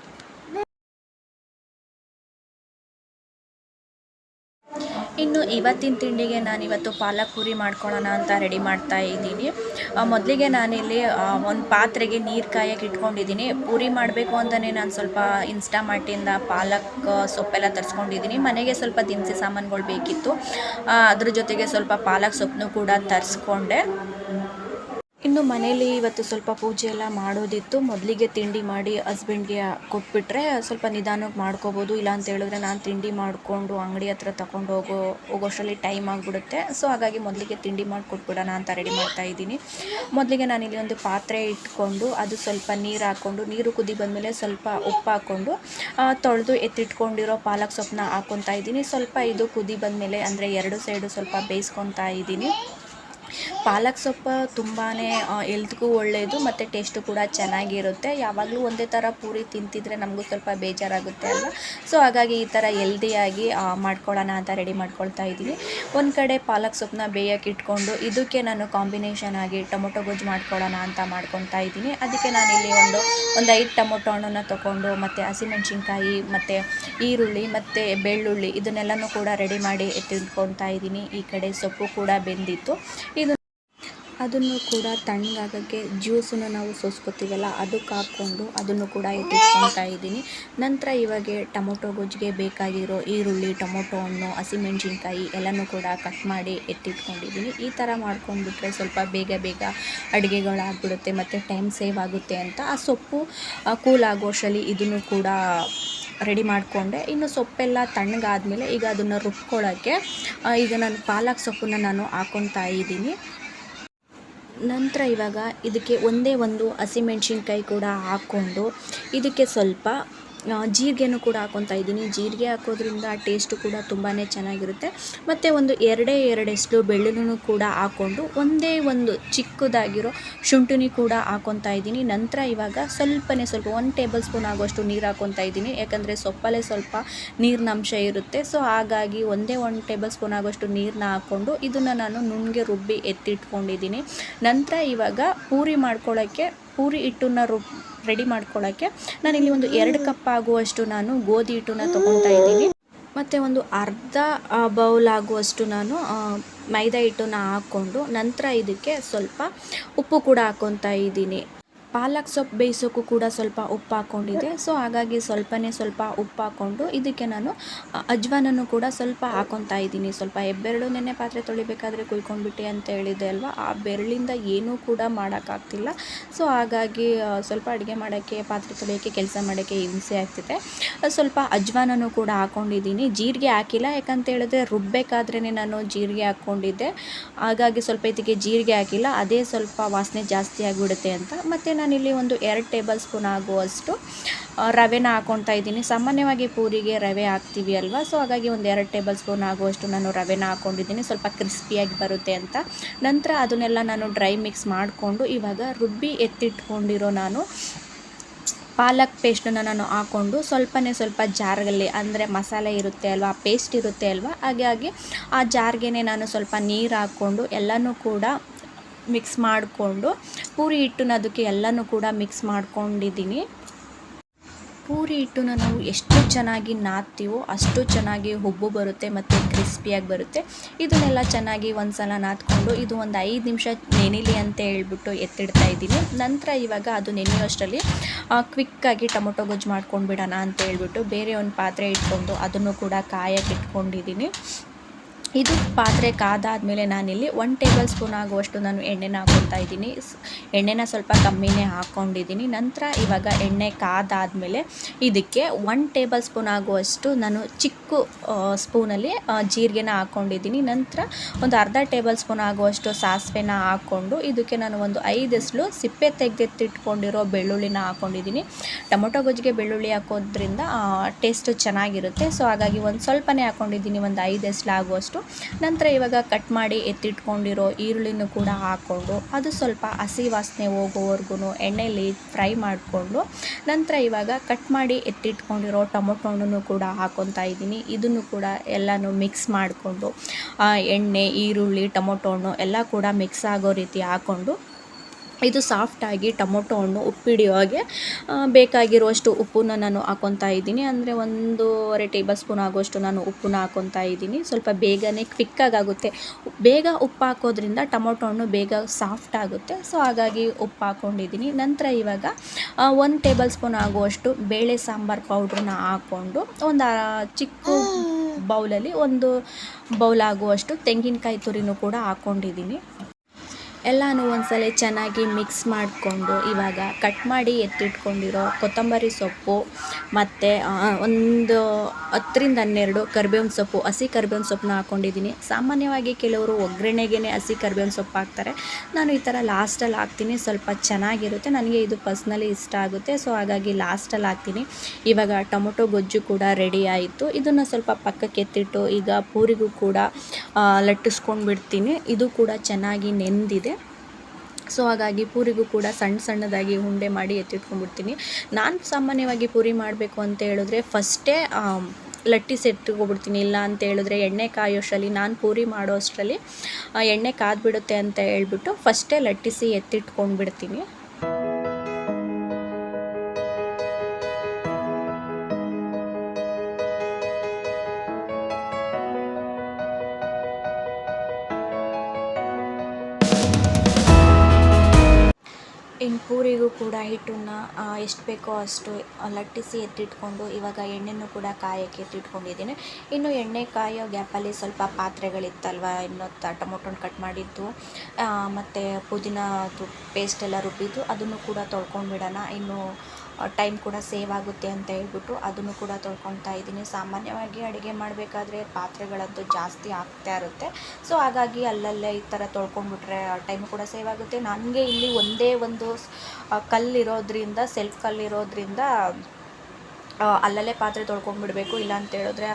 ಇನ್ನು ಇವತ್ತಿನ ತಿಂಡಿಗೆ ನಾನು ಇವತ್ತು ಪಾಲಕ್ ಪೂರಿ ಮಾಡ್ಕೊಳ್ಳೋಣ ಅಂತ ರೆಡಿ ಮಾಡ್ತಾ ಇದ್ದೀನಿ. ಮೊದಲಿಗೆ ನಾನಿಲ್ಲಿ ಒಂದು ಪಾತ್ರೆಗೆ ನೀರು ಕಾಯಕ್ಕೆ ಇಟ್ಕೊಂಡಿದ್ದೀನಿ. ಪೂರಿ ಮಾಡಬೇಕು ಅಂತಲೇ ನಾನು ಸ್ವಲ್ಪ ಇನ್ಸ್ಟಾಮಾರ್ಟಿಂದ ಪಾಲಕ್ ಸೊಪ್ಪೆಲ್ಲ ತರಿಸ್ಕೊಂಡಿದ್ದೀನಿ. ಮನೆಗೆ ಸ್ವಲ್ಪ ದಿನಸಿ ಸಾಮಾನುಗಳು ಬೇಕಿತ್ತು. ಅದ್ರ ಜೊತೆಗೆ ಸ್ವಲ್ಪ ಪಾಲಕ್ ಸೊಪ್ಪನ್ನು ಕೂಡ ತರಿಸ್ಕೊಂಡೆ. ಇನ್ನು ಮನೇಲಿ ಇವತ್ತು ಸ್ವಲ್ಪ ಪೂಜೆ ಎಲ್ಲ ಮಾಡೋದಿತ್ತು. ಮೊದಲಿಗೆ ತಿಂಡಿ ಮಾಡಿ ಹಸ್ಬೆಂಡ್ಗೆ ಕೊಟ್ಬಿಟ್ರೆ ಸ್ವಲ್ಪ ನಿಧಾನಕ್ಕೆ ಮಾಡ್ಕೋಬೋದು. ಇಲ್ಲ ಅಂತ ಹೇಳಿದ್ರೆ ನಾನು ತಿಂಡಿ ಮಾಡಿಕೊಂಡು ಅಂಗಡಿ ಹತ್ರ ತಗೊಂಡು ಹೋಗೋ, ಹೋಗೋಷ್ಟರಲ್ಲಿ ಟೈಮ್ ಆಗಿಬಿಡುತ್ತೆ. ಸೊ ಹಾಗಾಗಿ ಮೊದಲಿಗೆ ತಿಂಡಿ ಮಾಡಿ ಕೊಟ್ಬಿಡೋಣ ಅಂತ ರೆಡಿ ಮಾಡ್ತಾ ಇದ್ದೀನಿ. ಮೊದಲಿಗೆ ನಾನಿಲ್ಲಿ ಒಂದು ಪಾತ್ರೆ ಇಟ್ಕೊಂಡು, ಅದು ಸ್ವಲ್ಪ ನೀರು ಹಾಕ್ಕೊಂಡು ನೀರು ಕುದಿ ಬಂದಮೇಲೆ ಸ್ವಲ್ಪ ಉಪ್ಪು ಹಾಕ್ಕೊಂಡು ತೊಳೆದು ಎತ್ತಿಟ್ಕೊಂಡಿರೋ ಪಾಲಕ್ ಸೊಪ್ಪನ್ನ ಹಾಕ್ಕೊತಾ ಇದ್ದೀನಿ. ಸ್ವಲ್ಪ ಇದು ಕುದಿ ಬಂದಮೇಲೆ ಅಂದರೆ ಎರಡು ಸೈಡು ಸ್ವಲ್ಪ ಬೇಯಿಸ್ಕೊತಾ ಇದ್ದೀನಿ. ಪಾಲಕ್ ಸೊಪ್ಪು ತುಂಬಾ ಎಲ್ತ್ಗೂ ಒಳ್ಳೆಯದು ಮತ್ತು ಟೇಸ್ಟು ಕೂಡ ಚೆನ್ನಾಗಿರುತ್ತೆ. ಯಾವಾಗಲೂ ಒಂದೇ ಥರ ಪೂರಿ ತಿಂತಿದ್ರೆ ನಮಗೂ ಸ್ವಲ್ಪ ಬೇಜಾರಾಗುತ್ತೆ ಅಲ್ವಾ? ಸೊ ಹಾಗಾಗಿ ಈ ಥರ ಎಲ್ದಿಯಾಗಿ ಮಾಡ್ಕೊಳ್ಳೋಣ ಅಂತ ರೆಡಿ ಮಾಡ್ಕೊಳ್ತಾ ಇದ್ದೀನಿ. ಒಂದು ಕಡೆ ಪಾಲಕ್ ಸೊಪ್ಪನ್ನ ಬೇಯಕ್ಕೆ ಇಟ್ಕೊಂಡು ಇದಕ್ಕೆ ನಾನು ಕಾಂಬಿನೇಷನ್ ಆಗಿ ಟೊಮೊಟೊ ಗೊಜ್ಜು ಮಾಡ್ಕೊಳ್ಳೋಣ ಅಂತ ಮಾಡ್ಕೊತಾ ಇದ್ದೀನಿ. ಅದಕ್ಕೆ ನಾನಿಲ್ಲಿ ಒಂದು ಒಂದು ಐದು ಟೊಮೊಟೊ ಹಣ್ಣನ್ನು ತೊಗೊಂಡು ಮತ್ತು ಹಸಿಮೆಣ್ಸಿನ್ಕಾಯಿ ಮತ್ತು ಈರುಳ್ಳಿ ಮತ್ತು ಬೆಳ್ಳುಳ್ಳಿ ಇದನ್ನೆಲ್ಲನೂ ಕೂಡ ರೆಡಿ ಮಾಡಿ ಎತ್ತಿಟ್ಕೊತಾ ಇದ್ದೀನಿ. ಈ ಕಡೆ ಸೊಪ್ಪು ಕೂಡ ಬೆಂದಿತ್ತು. ಅದನ್ನು ಕೂಡ ತಣ್ಣಗಾಗೋಕ್ಕೆ ಜ್ಯೂಸನ್ನು ನಾವು ಸೋಸ್ಕೊತೀವಲ್ಲ, ಅದಕ್ಕೆ ಹಾಕ್ಕೊಂಡು ಅದನ್ನು ಕೂಡ ಎತ್ತಿಟ್ಕೊತಾ ಇದ್ದೀನಿ. ನಂತರ ಇವಾಗ ಟೊಮೊಟೊ ಗೊಜ್ಜಿಗೆ ಬೇಕಾಗಿರೋ ಈರುಳ್ಳಿ ಟೊಮೊಟೊ ಹಣ್ಣು ಹಸಿಮೆಣ್ಸಿನ್ಕಾಯಿ ಎಲ್ಲನೂ ಕೂಡ ಕಟ್ ಮಾಡಿ ಎತ್ತಿಟ್ಕೊಂಡಿದ್ದೀನಿ. ಈ ಥರ ಮಾಡ್ಕೊಂಡ್ಬಿಟ್ರೆ ಸ್ವಲ್ಪ ಬೇಗ ಬೇಗ ಅಡುಗೆಗಳಾಗ್ಬಿಡುತ್ತೆ ಮತ್ತು ಟೈಮ್ ಸೇವ್ ಆಗುತ್ತೆ ಅಂತ. ಆ ಸೊಪ್ಪು ಕೂಲ್ ಆಗೋಷ್ಟರಲ್ಲಿ ಇದನ್ನು ಕೂಡ ರೆಡಿ ಮಾಡಿಕೊಂಡೆ. ಇನ್ನು ಸೊಪ್ಪೆಲ್ಲ ತಣ್ಣಗಾದ್ಮೇಲೆ ಈಗ ಅದನ್ನು ರುಬ್ಕೊಳ್ಳೋಕ್ಕೆ ಈಗ ನಾನು ಪಾಲಕ್ ಸೊಪ್ಪನ್ನು ನಾನು ಹಾಕ್ಕೊತಾ ಇದ್ದೀನಿ. ನಂತರ ಇವಾಗ ಇದಕ್ಕೆ ಒಂದೇ ಒಂದು ಹಸಿಮೆಣ್ಸಿನ್ಕಾಯಿ ಕೂಡ ಹಾಕ್ಕೊಂಡು ಇದಕ್ಕೆ ಸ್ವಲ್ಪ ಜೀರಿಗೆನೂ ಕೂಡ ಹಾಕ್ಕೊತಾ ಇದ್ದೀನಿ. ಜೀರಿಗೆ ಹಾಕೋದ್ರಿಂದ ಟೇಸ್ಟು ಕೂಡ ತುಂಬಾ ಚೆನ್ನಾಗಿರುತ್ತೆ. ಮತ್ತು ಒಂದು ಎರಡೇ ಎರಡೆಷ್ಟು ಬೆಳ್ಳುಳ್ಳಿನೂ ಕೂಡ ಹಾಕ್ಕೊಂಡು ಒಂದೇ ಒಂದು ಚಿಕ್ಕದಾಗಿರೋ ಶುಂಠಿನಿ ಕೂಡ ಹಾಕೊತಾ ಇದ್ದೀನಿ. ನಂತರ ಇವಾಗ ಸ್ವಲ್ಪನೇ ಸ್ವಲ್ಪ ಒಂದು ಟೇಬಲ್ ಸ್ಪೂನ್ ಆಗುವಷ್ಟು ನೀರು ಹಾಕ್ಕೊತಾ ಇದ್ದೀನಿ. ಯಾಕಂದರೆ ಸೊಪ್ಪಲ್ಲೇ ಸ್ವಲ್ಪ ನೀರಿನ ಅಂಶ ಇರುತ್ತೆ. ಸೊ ಹಾಗಾಗಿ ಒಂದೇ ಒಂದು ಟೇಬಲ್ ಸ್ಪೂನ್ ಆಗುವಷ್ಟು ನೀರನ್ನ ಹಾಕ್ಕೊಂಡು ಇದನ್ನು ನಾನು ನುಣ್ಣಗೆ ರುಬ್ಬಿ ಎತ್ತಿಟ್ಕೊಂಡಿದ್ದೀನಿ. ನಂತರ ಇವಾಗ ಪೂರಿ ಮಾಡ್ಕೊಳ್ಳೋಕ್ಕೆ ಪೂರಿ ಹಿಟ್ಟನ್ನ ರು ರೆಡಿ ಮಾಡ್ಕೊಳ್ಳೋಕ್ಕೆ ನಾನಿಲ್ಲಿ ಒಂದು ಎರಡು ಕಪ್ ಆಗುವಷ್ಟು ನಾನು ಗೋಧಿ ಹಿಟ್ಟನ್ನ ತೊಗೊತಾ ಇದ್ದೀನಿ. ಮತ್ತು ಒಂದು ಅರ್ಧ ಬೌಲ್ ಆಗುವಷ್ಟು ನಾನು ಮೈದಾ ಹಿಟ್ಟನ್ನು ಹಾಕ್ಕೊಂಡು ನಂತರ ಇದಕ್ಕೆ ಸ್ವಲ್ಪ ಉಪ್ಪು ಕೂಡ ಹಾಕ್ಕೊತಾ ಇದ್ದೀನಿ. ಪಾಲಕ್ ಸೊಪ್ಪು ಬೇಯಿಸೋಕ್ಕೂ ಕೂಡ ಸ್ವಲ್ಪ ಉಪ್ಪು ಹಾಕ್ಕೊಂಡಿದ್ದೆ. ಸೊ ಹಾಗಾಗಿ ಸ್ವಲ್ಪನೇ ಸ್ವಲ್ಪ ಉಪ್ಪು ಹಾಕ್ಕೊಂಡು ಇದಕ್ಕೆ ನಾನು ಅಜ್ವಾನನ್ನು ಕೂಡ ಸ್ವಲ್ಪ ಹಾಕೊತಾ ಇದ್ದೀನಿ. ಸ್ವಲ್ಪ ಹೆಬ್ಬೆರಳು ನೆನೆ ಪಾತ್ರೆ ತೊಳಿಬೇಕಾದ್ರೆ ಕುಯ್ಕೊಂಡ್ಬಿಟ್ಟೆ ಅಂತ ಹೇಳಿದ್ದೆ ಅಲ್ವಾ? ಆ ಬೆರಳಿಂದ ಏನೂ ಕೂಡ ಮಾಡೋಕ್ಕಾಗ್ತಿಲ್ಲ. ಸೊ ಹಾಗಾಗಿ ಸ್ವಲ್ಪ ಅಡುಗೆ ಮಾಡೋಕ್ಕೆ, ಪಾತ್ರೆ ತೊಳೆಯೋಕ್ಕೆ, ಕೆಲಸ ಮಾಡೋಕ್ಕೆ ಹಿಂಸೆ ಆಗ್ತಿದೆ. ಸ್ವಲ್ಪ ಅಜ್ವಾನನ್ನು ಕೂಡ ಹಾಕ್ಕೊಂಡಿದ್ದೀನಿ. ಜೀರಿಗೆ ಹಾಕಿಲ್ಲ, ಯಾಕಂತ ಹೇಳಿದ್ರೆ ರುಬ್ಬೇಕಾದ್ರೇ ನಾನು ಜೀರಿಗೆ ಹಾಕ್ಕೊಂಡಿದ್ದೆ. ಹಾಗಾಗಿ ಸ್ವಲ್ಪ ಇದಕ್ಕೆ ಜೀರಿಗೆ ಹಾಕಿಲ್ಲ. ಅದೇ ಸ್ವಲ್ಪ ವಾಸನೆ ಜಾಸ್ತಿ ಆಗಿಬಿಡುತ್ತೆ ಅಂತ. ಮತ್ತು ನಾನಿಲ್ಲಿ ಒಂದು ಎರಡು ಟೇಬಲ್ ಸ್ಪೂನ್ ಆಗುವಷ್ಟು ರವೆನ ಹಾಕ್ಕೊತಾ ಇದ್ದೀನಿ. ಸಾಮಾನ್ಯವಾಗಿ ಪೂರಿಗೆ ರವೆ ಹಾಕ್ತೀವಿ ಅಲ್ವಾ? ಸೊ ಹಾಗಾಗಿ ಒಂದು ಎರಡು ಟೇಬಲ್ ಸ್ಪೂನ್ ಆಗುವಷ್ಟು ನಾನು ರವೆನ ಹಾಕ್ಕೊಂಡಿದ್ದೀನಿ ಸ್ವಲ್ಪ ಕ್ರಿಸ್ಪಿಯಾಗಿ ಬರುತ್ತೆ ಅಂತ. ನಂತರ ಅದನ್ನೆಲ್ಲ ನಾನು ಡ್ರೈ ಮಿಕ್ಸ್ ಮಾಡಿಕೊಂಡು ಇವಾಗ ರುಬ್ಬಿ ಎತ್ತಿಟ್ಕೊಂಡಿರೋ ನಾನು ಪಾಲಕ್ ಪೇಸ್ಟನ್ನು ನಾನು ಹಾಕ್ಕೊಂಡು ಸ್ವಲ್ಪನೇ ಸ್ವಲ್ಪ ಜಾರಲ್ಲಿ ಅಂದರೆ ಮಸಾಲೆ ಇರುತ್ತೆ ಅಲ್ವಾ, ಪೇಸ್ಟ್ ಇರುತ್ತೆ ಅಲ್ವಾ? ಹಾಗಾಗಿ ಆ ಜಾರ್ಗೆ ನಾನು ಸ್ವಲ್ಪ ನೀರು ಹಾಕ್ಕೊಂಡು ಎಲ್ಲನೂ ಕೂಡ ಮಿಕ್ಸ್ ಮಾಡಿಕೊಂಡು ಪೂರಿ ಹಿಟ್ಟನ್ನ ಅದಕ್ಕೆ ಎಲ್ಲನೂ ಕೂಡ ಮಿಕ್ಸ್ ಮಾಡ್ಕೊಂಡಿದ್ದೀನಿ. ಪೂರಿ ಹಿಟ್ಟನ್ನ ನಾವು ಎಷ್ಟು ಚೆನ್ನಾಗಿ ನಾದ್ತೀವೋ ಅಷ್ಟು ಚೆನ್ನಾಗಿ ಹುಬ್ಬು ಬರುತ್ತೆ ಮತ್ತು ಕ್ರಿಸ್ಪಿಯಾಗಿ ಬರುತ್ತೆ. ಇದನ್ನೆಲ್ಲ ಚೆನ್ನಾಗಿ ಒಂದು ಸಲ ನಾದ್ಕೊಂಡು ಇದು ಒಂದು ಐದು ನಿಮಿಷ ನೆನಿಲಿ ಅಂತ ಹೇಳ್ಬಿಟ್ಟು ಎತ್ತಿಡ್ತಾ ಇದ್ದೀನಿ. ನಂತರ ಇವಾಗ ಅದು ನೆನೆಯೋಷ್ಟರಲ್ಲಿ ಕ್ವಿಕ್ಕಾಗಿ ಟೊಮೊಟೊ ಗೊಜ್ಜು ಮಾಡ್ಕೊಂಡು ಬಿಡೋಣ ಅಂತ ಹೇಳ್ಬಿಟ್ಟು ಬೇರೆ ಒಂದು ಪಾತ್ರೆ ಇಟ್ಕೊಂಡು ಅದನ್ನು ಕೂಡ ಕಾಯಕ್ಕೆ ಇಟ್ಕೊಂಡಿದ್ದೀನಿ. ಇದು ಪಾತ್ರೆ ಕಾದಾದಮೇಲೆ ನಾನಿಲ್ಲಿ ಒನ್ ಟೇಬಲ್ ಸ್ಪೂನ್ ಆಗುವಷ್ಟು ನಾನು ಎಣ್ಣೆನ ಹಾಕ್ಕೊತಾ ಇದ್ದೀನಿ. ಎಣ್ಣೆನ ಸ್ವಲ್ಪ ಕಮ್ಮಿನೇ ಹಾಕ್ಕೊಂಡಿದ್ದೀನಿ ನಂತರ ಇವಾಗ ಎಣ್ಣೆ ಕಾದಾದಮೇಲೆ ಇದಕ್ಕೆ ಒನ್ ಟೇಬಲ್ ಸ್ಪೂನ್ ಆಗುವಷ್ಟು ನಾನು ಚಿಕ್ಕ ಸ್ಪೂನಲ್ಲಿ ಜೀರಿಗೆನ ಹಾಕ್ಕೊಂಡಿದ್ದೀನಿ ನಂತರ ಒಂದು ಅರ್ಧ ಟೇಬಲ್ ಸ್ಪೂನ್ ಆಗುವಷ್ಟು ಸಾಸಿವೆನ ಹಾಕ್ಕೊಂಡು ಇದಕ್ಕೆ ನಾನು ಒಂದು ಐದೆಸ್ಲು ಸಿಪ್ಪೆ ತೆಗೆದಿಟ್ಟಿಟ್ಕೊಂಡಿರೋ ಬೆಳ್ಳುಳ್ಳಿನ ಹಾಕ್ಕೊಂಡಿದ್ದೀನಿ ಟೊಮೊಟೊ ಗೊಜ್ಜಿಗೆ ಬೆಳ್ಳುಳ್ಳಿ ಹಾಕೋದ್ರಿಂದ ಟೇಸ್ಟು ಚೆನ್ನಾಗಿರುತ್ತೆ. ಸೊ ಹಾಗಾಗಿ ಒಂದು ಸ್ವಲ್ಪನೇ ಹಾಕ್ಕೊಂಡಿದ್ದೀನಿ ಒಂದು ಐದು ಎಸ್ಲು ಆಗುವಷ್ಟು ನಂತರ ಇವಾಗ ಕಟ್ ಮಾಡಿ ಎತ್ತಿಟ್ಕೊಂಡಿರೋ ಈರುಳ್ಳಿನೂ ಕೂಡ ಹಾಕ್ಕೊಂಡು ಅದು ಸ್ವಲ್ಪ ಹಸಿ ವಾಸನೆ ಹೋಗೋವರೆಗೂ ಎಣ್ಣೆಯಲ್ಲಿ ಫ್ರೈ ಮಾಡಿಕೊಂಡು ನಂತರ ಇವಾಗ ಕಟ್ ಮಾಡಿ ಎತ್ತಿಟ್ಕೊಂಡಿರೋ ಟೊಮೊಟೊ ಹಣ್ಣನ್ನು ಕೂಡ ಹಾಕೊತಾ ಇದ್ದೀನಿ. ಇದನ್ನು ಕೂಡ ಎಲ್ಲನೂ ಮಿಕ್ಸ್ ಮಾಡಿಕೊಂಡು ಎಣ್ಣೆ, ಈರುಳ್ಳಿ ಟೊಮೊಟೊ ಹಣ್ಣು ಎಲ್ಲ ಕೂಡ ಮಿಕ್ಸ್ ಆಗೋ ರೀತಿ ಹಾಕ್ಕೊಂಡು ಇದು ಸಾಫ್ಟಾಗಿ ಟೊಮೊಟೊ ಹಣ್ಣು ಉಪ್ಪಿಡಿಯೋ ಹಾಗೆ ಬೇಕಾಗಿರುವಷ್ಟು ಉಪ್ಪನ್ನು ನಾನು ಹಾಕ್ಕೊತಾ ಇದ್ದೀನಿ. ಅಂದರೆ ಒಂದೂವರೆ ಟೇಬಲ್ ಸ್ಪೂನ್ ಆಗುವಷ್ಟು ನಾನು ಉಪ್ಪನ್ನ ಹಾಕ್ಕೊತಾ ಇದ್ದೀನಿ. ಸ್ವಲ್ಪ ಬೇಗನೆ ಕ್ವಿಕ್ಕಾಗಿ ಆಗುತ್ತೆ. ಬೇಗ ಉಪ್ಪು ಹಾಕೋದ್ರಿಂದ ಟೊಮೊಟೊ ಹಣ್ಣು ಬೇಗ ಸಾಫ್ಟ್ ಆಗುತ್ತೆ. ಸೊ ಹಾಗಾಗಿ ಉಪ್ಪು ಹಾಕ್ಕೊಂಡಿದ್ದೀನಿ ನಂತರ ಇವಾಗ ಒಂದು ಟೇಬಲ್ ಸ್ಪೂನ್ ಆಗುವಷ್ಟು ಬೇಳೆ ಸಾಂಬಾರು ಪೌಡ್ರನ್ನ ಹಾಕ್ಕೊಂಡು ಒಂದು ಚಿಕ್ಕ ಬೌಲಲ್ಲಿ ಒಂದು ಬೌಲ್ ಆಗುವಷ್ಟು ತೆಂಗಿನಕಾಯಿ ತುರಿನೂ ಕೂಡ ಹಾಕ್ಕೊಂಡಿದ್ದೀನಿ ಎಲ್ಲನೂ ಒಂದ್ಸಲ ಚೆನ್ನಾಗಿ ಮಿಕ್ಸ್ ಮಾಡಿಕೊಂಡು ಇವಾಗ ಕಟ್ ಮಾಡಿ ಎತ್ತಿಟ್ಕೊಂಡಿರೋ ಕೊತ್ತಂಬರಿ ಸೊಪ್ಪು ಮತ್ತು ಒಂದು ಹತ್ತರಿಂದ ಹನ್ನೆರಡು ಕರ್ಬೇವಿನ ಸೊಪ್ಪು, ಹಸಿ ಕರ್ಬೇವಿನ ಸೊಪ್ಪನ್ನ ಹಾಕ್ಕೊಂಡಿದ್ದೀನಿ ಸಾಮಾನ್ಯವಾಗಿ ಕೆಲವರು ಒಗ್ಗರಣೆಗೇ ಹಸಿ ಕರ್ಬೇವಿನ ಸೊಪ್ಪು ಹಾಕ್ತಾರೆ. ನಾನು ಈ ಥರ ಲಾಸ್ಟಲ್ಲಿ ಹಾಕ್ತೀನಿ. ಸ್ವಲ್ಪ ಚೆನ್ನಾಗಿರುತ್ತೆ. ನನಗೆ ಇದು ಪರ್ಸ್ನಲಿ ಇಷ್ಟ ಆಗುತ್ತೆ. ಸೊ, ಹಾಗಾಗಿ ಲಾಸ್ಟಲ್ಲಿ ಹಾಕ್ತೀನಿ. ಇವಾಗ ಟೊಮೊಟೊ ಗೊಜ್ಜು ಕೂಡ ರೆಡಿ ಆಯಿತು. ಇದನ್ನು ಸ್ವಲ್ಪ ಪಕ್ಕಕ್ಕೆ ಎತ್ತಿಟ್ಟು ಈಗ ಪೂರಿಗೂ ಕೂಡ ಲಟ್ಟಿಸ್ಕೊಂಡು ಬಿಡ್ತೀನಿ ಇದು ಕೂಡ ಚೆನ್ನಾಗಿ ನೆಂದಿದೆ. ಸೊ ಹಾಗಾಗಿ ಪೂರಿಗೂ ಕೂಡ ಸಣ್ಣ ಸಣ್ಣದಾಗಿ ಉಂಡೆ ಮಾಡಿ ಎತ್ತಿಟ್ಕೊಂಡ್ಬಿಡ್ತೀನಿ. ನಾನು ಸಾಮಾನ್ಯವಾಗಿ ಪೂರಿ ಮಾಡಬೇಕು ಅಂತ ಹೇಳಿದ್ರೆ ಫಸ್ಟೇ ಲಟ್ಟಿಸಿ ಎತ್ಕೊಬಿಡ್ತೀನಿ ಇಲ್ಲ ಅಂತ ಹೇಳಿದ್ರೆ ಎಣ್ಣೆ ಕಾಯೋಷ್ಟರಲ್ಲಿ ನಾನು ಪೂರಿ ಮಾಡೋ ಅಷ್ಟರಲ್ಲಿ ಎಣ್ಣೆ ಕಾದ್ಬಿಡುತ್ತೆ ಅಂತ ಹೇಳ್ಬಿಟ್ಟು ಫಸ್ಟೇ ಲಟ್ಟಿಸಿ ಎತ್ತಿಟ್ಕೊಂಡ್ಬಿಡ್ತೀನಿ. ಇನ್ನು ಪೂರಿಗೂ ಕೂಡ ಹಿಟ್ಟನ್ನು ಎಷ್ಟು ಬೇಕೋ ಅಷ್ಟು ಲಟ್ಟಿಸಿ ಎತ್ತಿಟ್ಕೊಂಡು ಇವಾಗ ಎಣ್ಣೆನೂ ಕೂಡ ಕಾಯೋಕ್ಕೆ ಎತ್ತಿಟ್ಕೊಂಡಿದ್ದೀನಿ. ಇನ್ನು ಎಣ್ಣೆ ಕಾಯೋ ಗ್ಯಾಪಲ್ಲಿ ಸ್ವಲ್ಪ ಪಾತ್ರೆಗಳಿತ್ತಲ್ವ ಇನ್ನು ಟೊಮೊಟೊನ ಟೊಮೊಟೊ ಕಟ್ ಮಾಡಿದ್ದು ಮತ್ತು ಪುದೀನ ಪೇಸ್ಟ್ ಎಲ್ಲ ರುಬ್ಬಿದ್ದು, ಅದನ್ನು ಕೂಡ ತೊಳ್ಕೊಂಡ್ಬಿಡೋಣ. ಇನ್ನು ಟೈಮ್ ಕೂಡ ಸೇವ್ ಆಗುತ್ತೆ ಅಂತ ಹೇಳ್ಬಿಟ್ಟು ಅದನ್ನು ಕೂಡ ತೊಳ್ಕೊತಾ ಇದ್ದೀನಿ. ಸಾಮಾನ್ಯವಾಗಿ ಅಡುಗೆ ಮಾಡಬೇಕಾದ್ರೆ ಪಾತ್ರೆಗಳಂತೂ ಜಾಸ್ತಿ ಆಗ್ತಾ ಇರುತ್ತೆ. ಸೊ ಹಾಗಾಗಿ ಅಲ್ಲಲ್ಲೇ ಈ ಥರ ತೊಳ್ಕೊಂಡ್ಬಿಟ್ರೆ ಟೈಮ್ ಕೂಡ ಸೇವ್ ಆಗುತ್ತೆ. ನನಗೆ ಇಲ್ಲಿ ಒಂದೇ ಒಂದು ಕಲ್ಲಿರೋದ್ರಿಂದ ಸೆಲ್ಫ್ ಕಲ್ಲಿರೋದ್ರಿಂದ ಅಲ್ಲಲ್ಲೇ ಪಾತ್ರೆ ತೊಳ್ಕೊಂಡ್ಬಿಡ್ಬೇಕು. ಇಲ್ಲ ಅಂತ ಹೇಳಿದ್ರೆ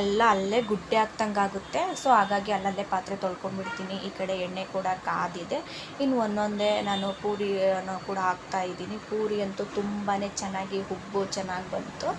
ಎಲ್ಲ ಅಲ್ಲೇ ಗುಡ್ಡೆ ಆಗ್ತಂಗೆ ಆಗುತ್ತೆ. ಸೊ ಹಾಗಾಗಿ ಅಲ್ಲಲ್ಲೇ ಪಾತ್ರೆ ತೊಳ್ಕೊಂಡ್ಬಿಡ್ತೀನಿ. ಈ ಕಡೆ ಎಣ್ಣೆ ಕೂಡ ಕಾದಿದೆ. ಇನ್ನು ಒಂದೊಂದೇ ನಾನು ಪೂರಿಯನ್ನು ಕೂಡ ಹಾಕ್ತಾ ಇದ್ದೀನಿ. ಪೂರಿ ಅಂತೂ ತುಂಬಾ ಚೆನ್ನಾಗಿ ಹುಬ್ಬು ಚೆನ್ನಾಗಿ ಬಂತು.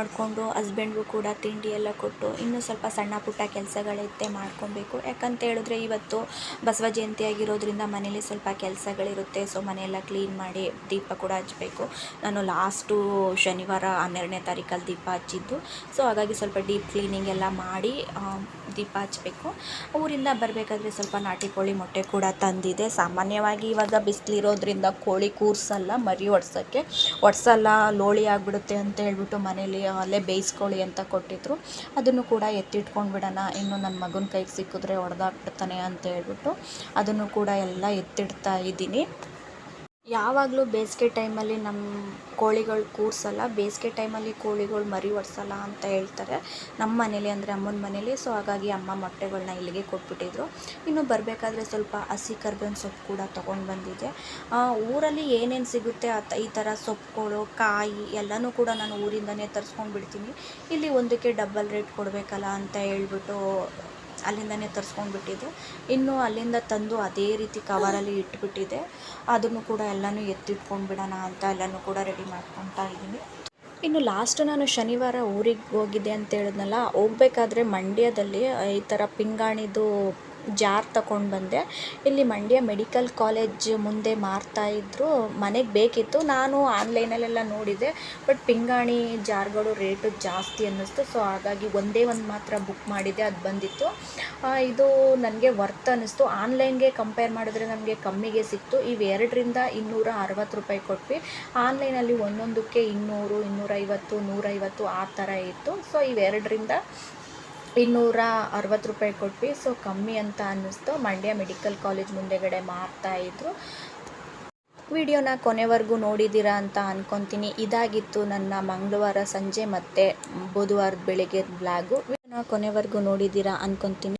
ಮಾಡಿಕೊಂಡು ಹಸ್ಬೆಂಡ್ಗೂ ಕೂಡ ತಿಂಡಿ ಎಲ್ಲ ಕೊಟ್ಟು ಇನ್ನೂ ಸ್ವಲ್ಪ ಸಣ್ಣ ಪುಟ್ಟ ಕೆಲಸಗಳಿತ್ತೆ ಮಾಡ್ಕೊಬೇಕು. ಯಾಕಂತ ಹೇಳಿದ್ರೆ ಇವತ್ತು ಬಸವ ಜಯಂತಿ ಆಗಿರೋದ್ರಿಂದ ಮನೇಲಿ ಸ್ವಲ್ಪ ಕೆಲಸಗಳಿರುತ್ತೆ. ಸೊ ಮನೆಯೆಲ್ಲ ಕ್ಲೀನ್ ಮಾಡಿ ದೀಪ ಕೂಡ ಹಚ್ಚಬೇಕು ನಾನು ಲಾಸ್ಟು ಶನಿವಾರ ಹನ್ನೆರಡನೇ ತಾರೀಕಲ್ಲಿ ದೀಪ ಹಚ್ಚಿದ್ದು. ಸೊ ಹಾಗಾಗಿ ಸ್ವಲ್ಪ ಡೀಪ್ ಕ್ಲೀನಿಂಗ್ ಎಲ್ಲ ಮಾಡಿ ದೀಪ ಹಚ್ಚಬೇಕು ಊರಿಂದ ಬರಬೇಕಾದ್ರೆ ಸ್ವಲ್ಪ ನಾಟಿ ಕೋಳಿ ಮೊಟ್ಟೆ ಕೂಡ ತಂದಿದೆ. ಸಾಮಾನ್ಯವಾಗಿ ಇವಾಗ ಬಿಸಿಲಿರೋದ್ರಿಂದ ಕೋಳಿ ಕೂರ್ಸಲ್ಲ, ಮರಿ ಒಡ್ಸೋಕ್ಕೆ. ಒಡ್ಸಲ್ಲ, ಲೋಳಿ ಆಗಿಬಿಡುತ್ತೆ ಅಂತ ಹೇಳ್ಬಿಟ್ಟು ಮನೇಲಿ ಅಲ್ಲೇ ಬೇಯಿಸ್ಕೊಳ್ಳಿ ಅಂತ ಕೊಟ್ಟಿದ್ರು. ಅದನ್ನು ಕೂಡ ಎತ್ತಿಟ್ಕೊಂಡು ಬಿಡೋಣ. ಇನ್ನು ನನ್ನ ಮಗನ ಕೈಗೆ ಸಿಕ್ಕಿದ್ರೆ ಹೊಡೆದಾಕ್ಬಿಡ್ತಾನೆ ಅಂತ ಹೇಳ್ಬಿಟ್ಟು ಅದನ್ನು ಕೂಡ ಎಲ್ಲ ಎತ್ತಿಡ್ತಾ ಇದ್ದೀನಿ. ಯಾವಾಗಲೂ ಬೇಸಿಗೆ ಟೈಮಲ್ಲಿ ನಮ್ಮ ಕೋಳಿಗಳು ಕೂರಿಸಲ್ಲ. ಬೇಸಿಗೆ ಟೈಮಲ್ಲಿ ಕೋಳಿಗಳು ಮರಿ ಒಡ್ಸಲ್ಲ ಅಂತ ಹೇಳ್ತಾರೆ. ನಮ್ಮ ಮನೇಲಿ ಅಂದರೆ ಅಮ್ಮನ ಮನೇಲಿ. ಸೊ ಹಾಗಾಗಿ ಅಮ್ಮ ಮೊಟ್ಟೆಗಳನ್ನ ಇಲ್ಲಿಗೆ ಕೊಟ್ಬಿಟ್ಟಿದ್ರು. ಇನ್ನು ಬರಬೇಕಾದ್ರೆ ಸ್ವಲ್ಪ ಹಸಿ ಕರ್ಬೇವಿನ ಸೊಪ್ಪು ಕೂಡ ತೊಗೊಂಡು ಬಂದಿದ್ದೆ. ಊರಲ್ಲಿ ಏನೇನು ಸಿಗುತ್ತೆ ಆ ಈ ಥರ ಸೊಪ್ಪುಗಳು, ಕಾಯಿ ಎಲ್ಲನೂ ಕೂಡ ನಾನು ಊರಿಂದನೇ ತರಿಸ್ಕೊಂಡು ಬಿಡ್ತೀನಿ ಇಲ್ಲಿ ಒಂದಕ್ಕೆ ಡಬಲ್ ರೇಟ್ ಕೊಡಬೇಕಲ್ಲ ಅಂತ ಹೇಳ್ಬಿಟ್ಟು ಅಲ್ಲಿಂದನೇ ತರಿಸ್ಕೊಂಡ್ಬಿಟ್ಟಿದ್ದೆ ಇನ್ನು ಅಲ್ಲಿಂದ ತಂದು ಅದೇ ರೀತಿ ಕವರಲ್ಲಿ ಇಟ್ಬಿಟ್ಟಿದ್ದೆ. ಅದನ್ನು ಕೂಡ ಎಲ್ಲನೂ ಎತ್ತಿಟ್ಕೊಂಡು ಬಿಡೋಣ ಅಂತ ಎಲ್ಲನೂ ಕೂಡ ರೆಡಿ ಮಾಡ್ಕೊತಾ ಇದ್ದೀನಿ. ಇನ್ನು ಲಾಸ್ಟ್ ನಾನು ಶನಿವಾರ ಊರಿಗೆ ಹೋಗಿದ್ದೆ ಅಂತ ಹೇಳಿದ್ನಲ್ಲ, ಹೋಗ್ಬೇಕಾದ್ರೆ ಮಂಡ್ಯದಲ್ಲಿ ಈ ಥರ ಪಿಂಗಾಣಿದು ಜಾರ್ ತಗೊಂಡು ಬಂದೆ. ಇಲ್ಲಿ ಮಂಡ್ಯ ಮೆಡಿಕಲ್ ಕಾಲೇಜ್ ಮುಂದೆ ಮಾರ್ತಾಯಿದ್ರು ಮನೆಗೆ ಬೇಕಿತ್ತು. ನಾನು ಆನ್ಲೈನಲ್ಲೆಲ್ಲ ನೋಡಿದೆ. ಬಟ್ ಪಿಂಗಾಣಿ ಜಾರ್ಗಳು ರೇಟು ಜಾಸ್ತಿ ಅನ್ನಿಸ್ತು. ಸೊ, ಹಾಗಾಗಿ ಒಂದೇ ಒಂದು ಮಾತ್ರ ಬುಕ್ ಮಾಡಿದೆ ಅದು ಬಂದಿತ್ತು. ಇದು ನನಗೆ ವರ್ತ್ ಅನ್ನಿಸ್ತು. ಆನ್ಲೈನ್ಗೆ ಕಂಪೇರ್ ಮಾಡಿದ್ರೆ ನಮಗೆ ಕಮ್ಮಿಗೆ ಸಿಕ್ತು. ಇವೆರಡರಿಂದ ಇನ್ನೂರ ಅರವತ್ತು ರೂಪಾಯಿ ಕೊಟ್ವಿ. ಆನ್ಲೈನಲ್ಲಿ ಒಂದೊಂದಕ್ಕೆ ಇನ್ನೂರು, ಇನ್ನೂರೈವತ್ತು, ನೂರೈವತ್ತು ಆ ಥರ ಇತ್ತು. ಸೊ ಇವೆರಡರಿಂದ ಇನ್ನೂರ ಅರವತ್ತು ರೂಪಾಯಿ ಕೊಟ್ವಿ. ಸೊ ಕಮ್ಮಿ ಅಂತ ಅನ್ನಿಸ್ತು. ಮಂಡ್ಯ ಮೆಡಿಕಲ್ ಕಾಲೇಜ್ ಮುಂದೆಗಡೆ ಇದ್ರು. ವಿಡಿಯೋನ ಕೊನೆವರೆಗೂ ನೋಡಿದ್ದೀರಾ ಅಂತ ಅಂದ್ಕೊತೀನಿ ಇದಾಗಿತ್ತು ನನ್ನ ಮಂಗಳವಾರ ಸಂಜೆ ಮತ್ತು ಬುಧವಾರದ ಬೆಳಿಗ್ಗೆ ಬ್ಲಾಗು ವಿಡಿಯೋನ ಕೊನೆವರೆಗೂ ನೋಡಿದ್ದೀರಾ ಅನ್ಕೊತೀನಿ.